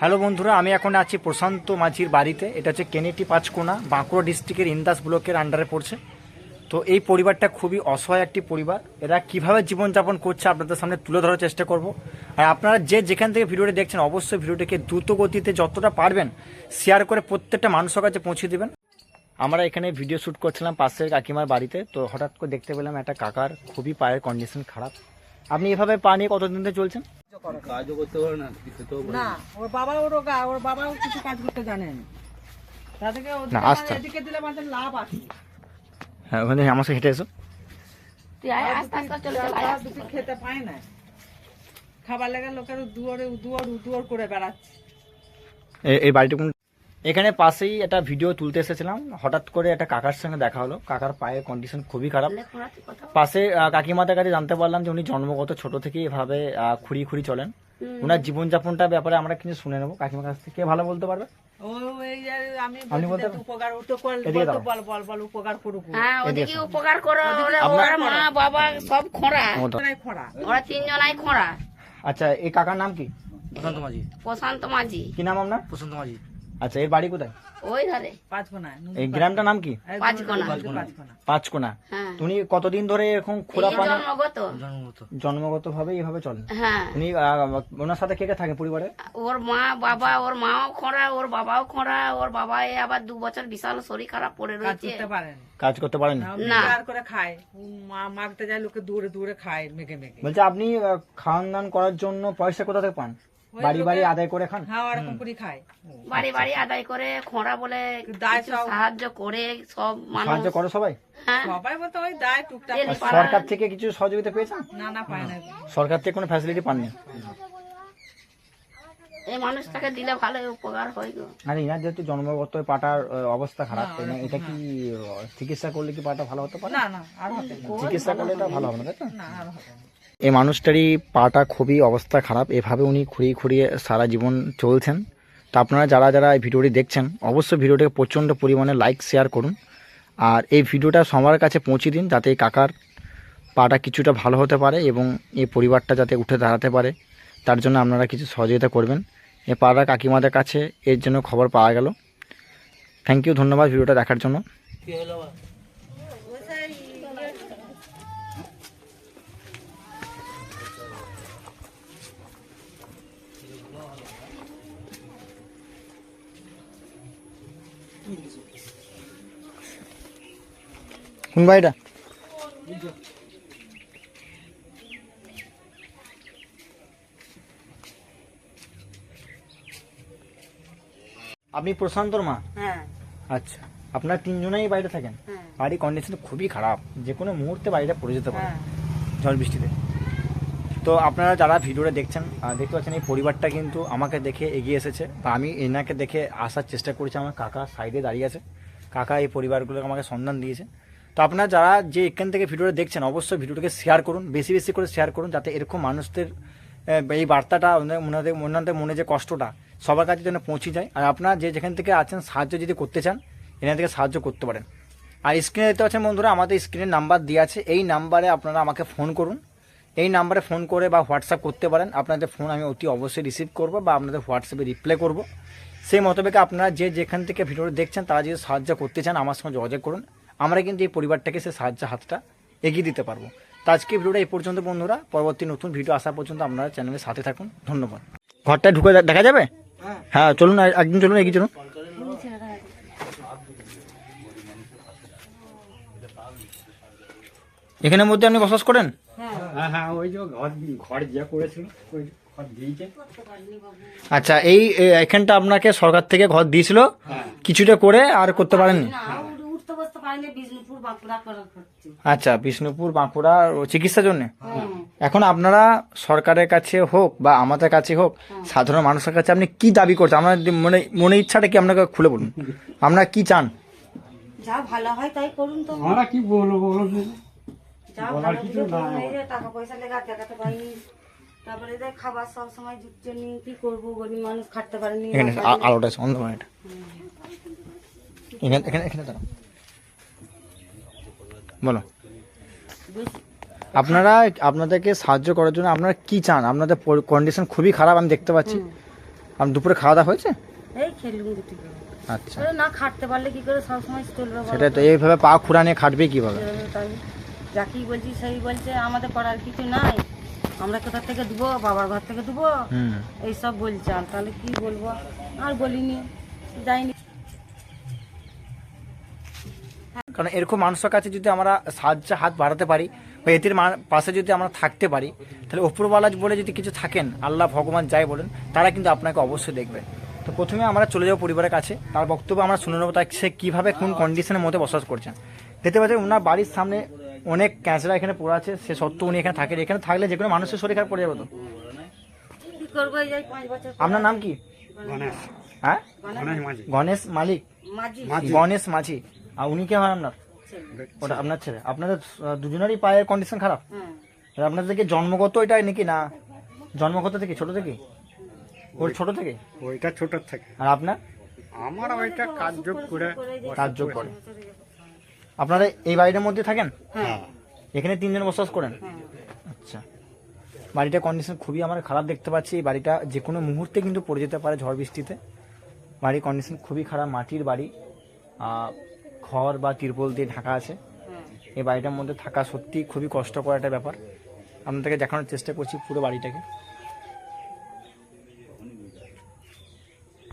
Hello বন্ধুরা, আমি এখন আছি প্রশান্ত মাঝির বাড়িতে। এটা হচ্ছে কেনেটি পাঁচকোনা, বাঁকুড়া ডিস্ট্রিক্টের ইন্দাস ব্লকের আন্ডারে পড়ছে। তো এই পরিবারটা খুবই অসহায় একটি পরিবার। এরা কীভাবে জীবনযাপন করছে আপনাদের সামনে তুলে ধরার চেষ্টা করব। আর আপনারা যে যেখান থেকে ভিডিওটি দেখছেন, অবশ্যই ভিডিওটিকে দ্রুত গতিতে যতটা পারবেন শেয়ার করে প্রত্যেকটা মানুষের কাছে পৌঁছে দেবেন। আমরা এখানে ভিডিও শ্যুট করছিলাম পাশের কাকিমার বাড়িতে, তো হঠাৎ করে দেখতে পেলাম একটা কাকার খুবই পায়ের কন্ডিশন খারাপ। আপনি এভাবে পা নিয়ে কতদিন ধরে চলছেন? কাজও করতে পারে না কিছু তো না ওর বাবা ওর ওর বাবাও কিছু কাজ করতে জানেন তাদেরকে ওদিকে না, আস্তে। এদিকে দিলে আমাদের লাভ আছে। হ্যাঁ ওখানে আমার সাথে হেঁটে এসো। তুই আয় আস্তে আস্তে চলে চলে আয় তারা আস্তে। দুটি খেতে পায় না। খাবার লেগে লোকের দুয়ারে দুয়ার দুয়ার করে বেড়াচ্ছে। এই বাড়িটা কোন এখানে পাশেই একটা ভিডিও তুলতে এসেছিলাম। হঠাৎ করে একটা কাকার সঙ্গে দেখা হলো। কাকার পায়ের কন্ডিশন খুবই খারাপ। খোঁড়া পাশে আহ, কাকিমাদের কাছে জানতে পারলাম যে উনি জন্মগত ছোট থেকেই এভাবে আহ, খুঁড়িয়ে খুঁড়িয়ে চলেন। ওনার জীবনযাপনটা ব্যাপারে আমরা কিছু শুনে নেব। কাকিমার কাছ থেকে ভালো বলতে পারবে? উপকার কর-। হ্যাঁ মা বাবা সব খোঁড়া। খরা ওরা তিনজনাই খোঁড়া। আচ্ছা এই কাকার নাম কি? প্রশান্ত মাঝি। প্রশান্ত মাঝি। কি নাম আপনার? প্রশান্ত মাঝি। আচ্ছা এর বাড়ি কোথায়? ওই ধারে পাঁচ কোনা এই গ্রামটার নাম কি? পাঁচ কোনা। পাঁচ কোনা পাঁচকোনা। হ্যাঁ। উনি কতদিন ধরে এরকম খোলা পান জন্মগত। জন্মগত। জন্মগত ভাবে এইভাবে চলেন হ্যাঁ। উনি আহ, ওনার সাথে কে কে থাকে পরিবারে? ওর মা বাবা ওর মাও খোঁড়া ওর বাবাও খোঁড়া ওর বাবা এই আবার দু বছর বিশাল শরীর খারাপ পড়ে কাজ রয়েছে। করতে পারেন। কাজ করতে পারেন? না। করে খায়। মা মাগতে যায় লোকে দূরে দূরে খায় মেঘে মেঘে। বলছে আপনি খাওয়ান দান করার জন্য পয়সা কোথা থেকে পান? বাড়ি বাড়ি আদায় করে খান? হ্যাঁ ওরকম করে খায়। বাড়ি বাড়ি আদায় করে খোঁড়া বলে সাহায্য করে সব মানুষ। সাহায্য করো সবাই? হ্যাঁ। সবাই বলতে ওই দায় টুকটাক সরকার থেকে কিছু সহযোগিতা পেয়েছেন না না পায় না। সরকার থেকে কোনো ফ্যাসিলিটি পাননি? এই মানুষটাকে দিলে ভালো উপকার হয় গো। আর ইনার যেহেতু জন্মগত পাটার অবস্থা খারাপ তাই না? এটা কি চিকিৎসা করলে কি পাটা ভালো হতে পারে? না না আর চিকিৎসা করলে এটা ভালো হবে না তাই তো? না আর হবে না। এই মানুষটারই পাটা খুবই অবস্থা খারাপ। এভাবে উনি খুঁড়িয়ে খুঁড়িয়ে সারা জীবন চলছেন। তো আপনারা যারা যারা এই ভিডিওটি দেখছেন, অবশ্যই ভিডিওটাকে প্রচণ্ড পরিমাণে লাইক শেয়ার করুন। আর এই ভিডিওটা সবার কাছে পৌঁছে দিন যাতে এই কাকার পাটা কিছুটা ভালো হতে পারে এবং এই পরিবারটা যাতে উঠে দাঁড়াতে পারে। তার জন্য আপনারা কিছু সহযোগিতা করবেন। এ পাড়া কাকিমাদের কাছে এর জন্য খবর পাওয়া গেল। থ্যাংক ইউ ধন্যবাদ ভিডিওটা দেখার জন্য কি হলো আবার? কোন বাড়িটা আপনি প্রশান্তর মা? হ্যাঁ। আচ্ছা আপনার তিনজনেই বাড়িতে থাকেন? হ্যাঁ। বাড়ির কন্ডিশন খুবই খারাপ। যে কোনো মুহূর্তে বাড়িটা পড়ে যেতে পারে। হ্যাঁ। ঝড় বৃষ্টিতে। তো আপনারা যারা ভিডিওটা দেখছেন দেখতে পাচ্ছেন এই পরিবারটা কিন্তু আমাকে দেখে এগিয়ে এসেছে। বা আমি এনাকে দেখে আসার চেষ্টা করেছি। আমার কাকা সাইডে দাঁড়িয়ে আছে। কাকা এই পরিবারগুলোকে আমাকে সন্ধান দিয়েছে। তো আপনারা যারা যে এখান থেকে ভিডিওটা দেখছেন, অবশ্যই ভিডিওটাকে শেয়ার করুন, বেশি বেশি করে শেয়ার করুন, যাতে এরকম মানুষদের এই বার্তাটা ওনাদের- ওনাদের মনে যে কষ্টটা, সবার কাছে যেন পৌঁছে যায়। আর আপনারা যে যেখান থেকে আছেন, সাহায্য যদি করতে চান, এখান থেকে সাহায্য করতে পারেন। আর স্ক্রিনে দেখতে পাচ্ছেন বন্ধুরা, আমাদের স্ক্রিনের নাম্বার দেওয়া আছে। এই নাম্বারে আপনারা আমাকে ফোন করুন। এই নাম্বারে ফোন করে বা হোয়াটসঅ্যাপ করতে পারেন। আপনাদের ফোন আমি অতি অবশ্যই রিসিভ করব বা আপনাদের হোয়াটসঅ্যাপে রিপ্লাই করব। সেই মোতাবেকে আপনারা যে যেখান থেকে ভিডিওটা দেখছেন, তারা যদি সাহায্য করতে চান, আমার সঙ্গে যোগাযোগ করুন। আমরা কিন্তু এই পরিবারটাকে সে সাহায্য হাতটা এগিয়ে দিতে পারব। তো আজকে ভিডিওটা এই পর্যন্ত বন্ধুরা। পরবর্তী নতুন ভিডিও আসা পর্যন্ত আপনারা চ্যানেলের সাথে থাকুন। ধন্যবাদ। ঘরটায় ঢুকে দেখা যাবে? হ্যাঁ চলুন একদিন চলুন এগিয়ে চলুন। এখানের মধ্যে আপনি বসবাস করেন? হ্যাঁ হ্যাঁ আচ্ছা এই এখানটা আপনাকে সরকার থেকে ঘর দিয়েছিল? কিছুটা করে আর করতে পারেননি? আচ্ছা বিষ্ণুপুর বাঁকুড়া ও চিকিৎসার জন্য? এখন আপনারা সরকারের কাছে হোক বা আমাদের কাছে হোক সাধারণ মানুষের কাছে আপনি কি দাবি করছেন? আপনার মনে মনে ইচ্ছাটা কি আপনাকে খুলে বলুন? আপনারা কি চান? যা ভালো হয় তাই করুন তো। আমরা কি বলব বলো যা ভালো কিছু কিছু নাই করুন, এই যে টাকা পয়সা লেগে আর দেখাতে পারিনি। তারপরে যে খাবার সব সময় জুটছে নি কি করব? গরিব মানুষ খাটতে পারেনি। এখানে আলোটা আছে অন্ধকার এটা। এখানে এখানে এখানে দাঁড়াও। বলো। আপনারা আপনাদেরকে সাহায্য করার জন্য আপনারা কি চান? আপনাদের কন্ডিশন খুবই খারাপ আমি দেখতে পাচ্ছি। আর দুপুরে খাওয়া দাওয়া হয়েছে। আচ্ছা। না খাটতে পারলে কি করে? সবসময় তো এইভাবে পা খুঁড়া নিয়ে খাটবে কীভাবে? তাই। যাকেই বলছি সেই বলছে আমাদের করার কিছু নাই। আমরা কোথা থেকে দেবো? বাবার ঘর থেকে দেবো? এইসব বলছে। আর তাহলে কি বলব? আর বলিনি। যাইনি। কারণ এরকম মানুষের কাছে যদি আমরা সাহায্য হাত বাড়াতে পারি বা এদের পাশে যদি আমরা থাকতে পারি তাহলে ওপরওয়ালা বলে যদি কিছু থাকেন আল্লাহ ভগবান যাই বলেন তারা কিন্তু আপনাকে অবশ্যই দেখবে। তো প্রথমে আমরা চলে যাব পরিবারের কাছে। তার বক্তব্য আমরা শুনে নেব তার সে কীভাবে কোন কন্ডিশনের মধ্যে বসবাস করছেন। দেখতে পাচ্ছেন ওনার বাড়ির সামনে অনেক ক্যাঁচড়া এখানে পড়ে আছে সে সত্ত্বেও উনি এখানে থাকেন। এখানে থাকলে যে কোনো মানুষের শরীর খারাপ পড়ে যাবে তো। আপনার নাম কি? গণেশ। হ্যাঁ? গণেশ মালিক। গণেশ মাঝি। আর উনি কে হয় আপনার? ওটা আপনার ছেলে। আপনাদের দুজনেরই পায়ের কন্ডিশন খারাপ? আপনাদের থেকে জন্মগত এটা নাকি না? জন্মগত থেকে ছোট থেকে? ওর ছোট থেকে? ওইটা ছোট থেকে। আর আপনার? আমার ওইটা কার্য করে কার্যক করে। আপনারা এই বাড়িটার মধ্যে থাকেন? হ্যাঁ। এখানে তিনজন বসবাস করেন? আচ্ছা। বাড়িটার কন্ডিশন খুবই আমার খারাপ দেখতে পাচ্ছি। এই বাড়িটা যে কোনো মুহূর্তে কিন্তু পড়ে যেতে পারে ঝড় বৃষ্টিতে। বাড়ির কন্ডিশন খুবই খারাপ মাটির বাড়ি। খড় বা তিরপল দিয়ে ঢাকা আছে। হ্যাঁ। এই বাড়িটার মধ্যে থাকা সত্যি খুবই কষ্টকর একটা ব্যাপার। আপনাদেরকে দেখানোর চেষ্টা করছি পুরো বাড়িটাকে।